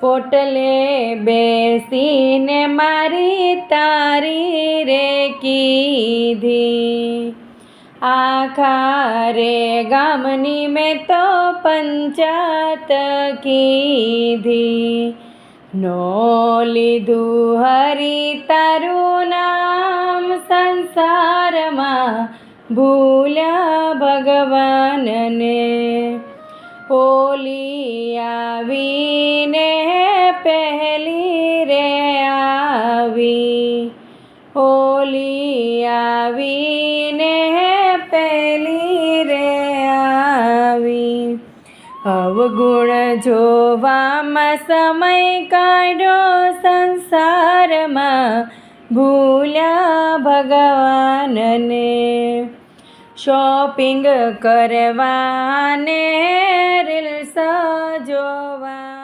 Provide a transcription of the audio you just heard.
પોટલે બેસીને મારી તારી રે કીધી આખા રે ગામની મેં તો પંચાત કીધી. નો લીધું હરી તારું નામ સંસારમાં, ભૂલ્યા ભગવાનને. ઓલી આવીને પહેલી રે આવી ઓલી આવીને પહેલી રે આવી. અવગુણ જોવામાં સમય કાઢ્યો સંસારમાં, ભૂલ્યા ભગવાનને. શોપિંગ કરવાને રીલ્સ જોવા